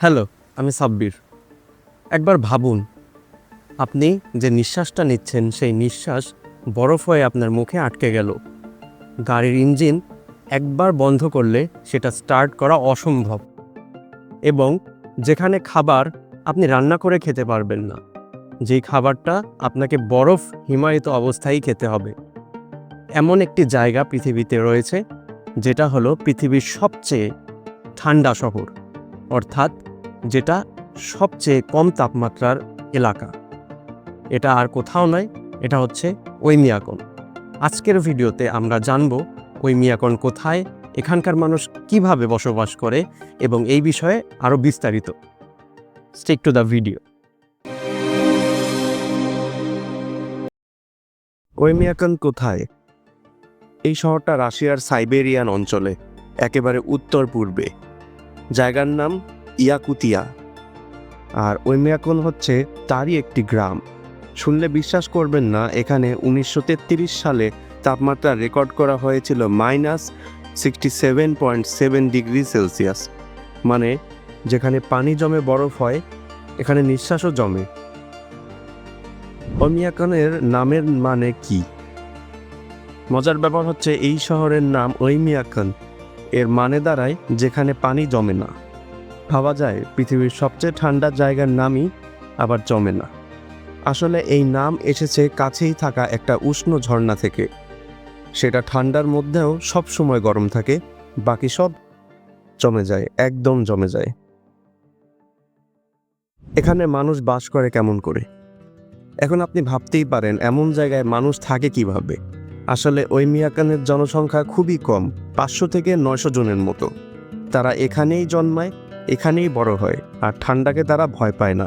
Hello, আমি সাব্বির। একবার ভাবুন, আপনি যে নিঃশ্বাসটা নিচ্ছেন, সেই নিঃশ্বাস বরফ হয়ে আপনার মুখে আটকে গেল। গাড়ির ইঞ্জিন একবার বন্ধ করলে সেটা স্টার্ট করা অসম্ভব। এবং যেখানে খাবার আপনি রান্না করে খেতে পারবেন না, যেই খাবারটা আপনাকে বরফ হিমায়িত অবস্থায় খেতে হবে। এমন একটি জায়গা পৃথিবীতে রয়েছে, যেটা হলো পৃথিবীর সবচেয়ে ঠান্ডা শহর। অর্থাৎ যেটা সবচেয়ে কম তাপমাত্রার এলাকা। এটা আর কোথাও নয় এটা হচ্ছে ওইমিয়াকন আজকের ভিডিওতে আমরা জানব ওইমিয়াকন কোথায়, এখানকার মানুষ কীভাবে বসবাস করে এবং এই বিষয়ে আরও বিস্তারিত। Stick to the video Oymyakon কোথায়? এই শহরটা রাশিয়ার সাইবেরিয়ান অঞ্চলে, একেবারে উত্তর পূর্বে জায়গার নাম ইয়াকুতিয়া। আর ওইমিয়াকন হচ্ছে তারই একটি গ্রাম। শুনলে বিশ্বাস করবেন না, এখানে উনিশশো তেত্রিশ সালে তাপমাত্রা রেকর্ড করা হয়েছিল minus sixty seven point seven degree Celsius. মানে যেখানে পানি জমে বরফ হয়, এখানে নিঃশ্বাসও জমে। ওমিয়াকনের নামের মানে কি? মজার ব্যাপার হচ্ছে, এই শহরের নাম ওইমিয়াকন এর মানে দাঁড়ায় যেখানে পানি জমে না। ভাবা যায় পৃথিবীর সবচেয়ে ঠান্ডা জায়গার নামই আবার জমে না। আসলে এই নাম এসেছে কাছেই থাকা একটা উষ্ণ ঝর্ণা থেকে। সেটা ঠান্ডার মধ্যেও সব সময় গরম থাকে, বাকি সব জমে যায়, একদম জমে যায়। এখানে মানুষ বাস করে কেমন করে? এখন আপনি ভাবতেই পারেন, এমন জায়গায় মানুষ থাকে কীভাবে? আসলে ওই মিয়াকানের জনসংখ্যা খুবই কম, পাঁচশো থেকে নয়শো জনের মতো। তারা এখানেই জন্মায়, এখানেই বড় হয়, আর ঠান্ডাকে তারা ভয় পায় না,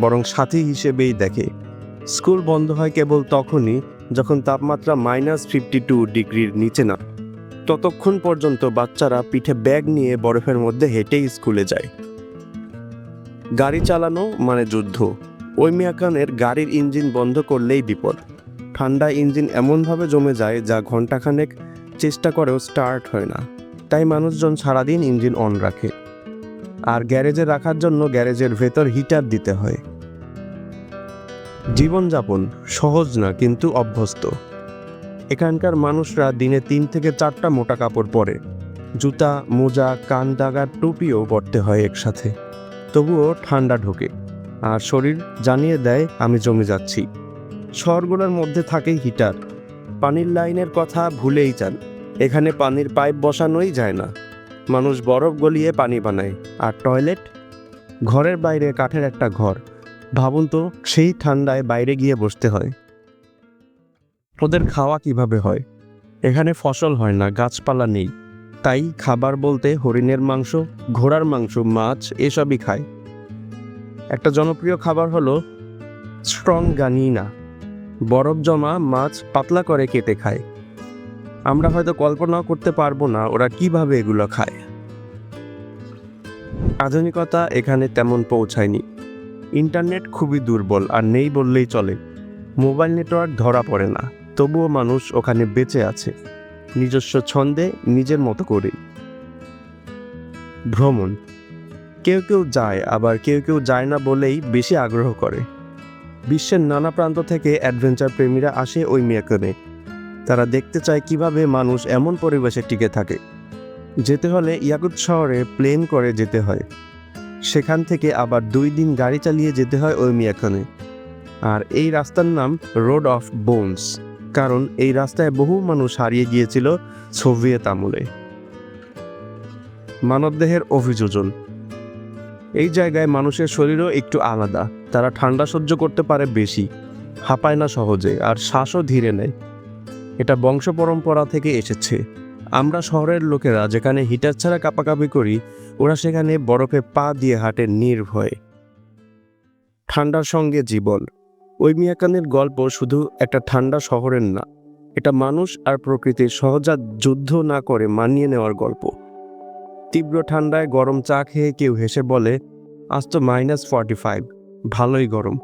বরং সাথী হিসেবেই দেখে। স্কুল বন্ধ হয় কেবল তখনই যখন তাপমাত্রা মাইনাস ফিফটি টু ডিগ্রির নিচে না, ততক্ষণ পর্যন্ত বাচ্চারা পিঠে ব্যাগ নিয়ে বরফের মধ্যে হেঁটেই স্কুলে যায়। গাড়ি চালানো মানে যুদ্ধ। ওই মিয়াকানের গাড়ির ইঞ্জিন বন্ধ করলেই বিপদ। ঠান্ডা ইঞ্জিন এমনভাবে জমে যায় যা ঘন্টাখানেক চেষ্টা করেও স্টার্ট হয় না। তাই মানুষজন সারাদিন ইঞ্জিন অন রাখে। আর গ্যারেজে রাখার জন্য গ্যারেজের ভেতর হিটার দিতে হয়। জীবনযাপন সহজ না, কিন্তু অভ্যস্ত। এখানকার মানুষরা দিনে তিন থেকে চারটা মোটা কাপড় পরে। জুতা, মোজা, কান দাগার টুপিও পরতে হয় একসাথে। তবুও ঠান্ডা ঢোকে। আর শরীর জানিয়ে দেয়, আমি জমে যাচ্ছি। শহরগুলোর মধ্যে থাকে হিটার। পানির লাইনের কথা ভুলেই যান। এখানে পানির পাইপ বসানোই যায় না। মানুষ বরফ গলিয়ে পানি বানায়। আর টয়লেট? ঘরের বাইরে কাঠের একটা ঘর। ভাবুন তো, সেই ঠান্ডায় বাইরে গিয়ে বসতে হয়। ওদের খাওয়া কীভাবে হয়? এখানে ফসল হয় না, গাছপালা নেই। তাই খাবার বলতে হরিণের মাংস, ঘোড়ার মাংস, মাছ এসবই খায়। একটা জনপ্রিয় খাবার হলো স্ট্রং গানিনা। বরফ জমা মাছ পাতলা করে কেটে খায়। আমরা হয়তো কল্পনাও করতে পারব না ওরা কীভাবে এগুলো খায়। আধুনিকতা এখানে তেমন পৌঁছায়নি। ইন্টারনেট খুবই দুর্বল আর নেই বললেই চলে। মোবাইল নেটওয়ার্ক ধরা পড়ে না, তবুও মানুষ ওখানে বেঁচে আছে। নিজস্ব ছন্দে নিজের মতো করে ভ্রমণ। কেউ কেউ যায়, আবার কেউ কেউ যায় না বলেই বেশি আগ্রহ করে। বিশ্বের নানা প্রান্ত থেকে অ্যাডভেঞ্চার প্রেমীরা আসে ওই মিয়াকনে তারা দেখতে চায় কীভাবে মানুষ এমন পরিবেশে টিকে থাকে। যেতে হলে ইয়াকুত শহরে প্লেন করে যেতে হয়। সেখান থেকে আবার দুই দিন গাড়ি চালিয়ে যেতে হয় ওই মিয়াখানে আর এই রাস্তার নাম রোড অফ বোনস কারণ এই রাস্তায় বহু মানুষ হারিয়ে গিয়েছিল সোভিয়েত আমলে। মানবদেহের অভিযোজন। এই জায়গায় মানুষের শরীরও একটু আলাদা। তারা ঠান্ডা সহ্য করতে পারে বেশি। হাঁপায় না সহজে, আর শ্বাসও ধীরে নেয়। এটা বংশ পরম্পরা থেকে এসেছে। আমরা শহরের লোকেরা যেখানে হিটার ছাড়া কাপাকাপি করি, ওরা সেখানে বরফে পা দিয়ে হাঁটে নির্ভয়ে। ঠান্ডার সঙ্গে জীবন। ওই মিয়াকানের গল্প শুধু একটা ঠান্ডা শহরের না, এটা মানুষ আর প্রকৃতির সহজাত যুদ্ধ না করে মানিয়ে নেওয়ার গল্প। তীব্র ঠান্ডায় গরম চা খেয়ে কেউ হেসে বলে, আজ তো মাইনাস ফর্টি ফাইভ ভালোই গরম।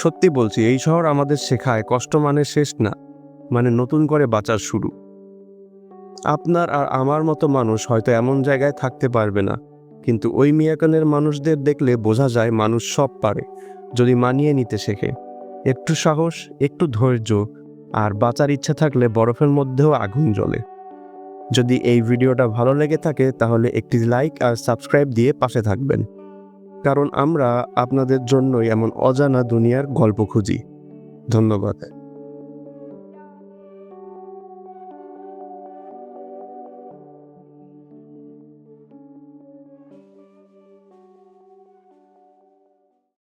সত্যি বলছি, এই শহর আমাদের শেখায় কষ্ট মানে শেষ না মানে নতুন করে বাঁচার শুরু। আপনার আর আমার মতো মানুষ হয়তো এমন জায়গায় থাকতে পারবে না, কিন্তু ওই মিয়াকানের মানুষদের দেখলে বোঝা যায় মানুষ সব পারে, যদি মানিয়ে নিতে শেখে। একটু সাহস, একটু ধৈর্য, আর বাঁচার ইচ্ছা থাকলে বরফের মধ্যেও আগুন জ্বলে। যদি এই ভিডিওটা ভালো লেগে থাকে, তাহলে একটি লাইক আর সাবস্ক্রাইব দিয়ে পাশে থাকবেন। কারণ আমরা আপনাদের জন্যই এমন অজানা দুনিয়ার গল্প খুঁজি। ধন্যবাদ।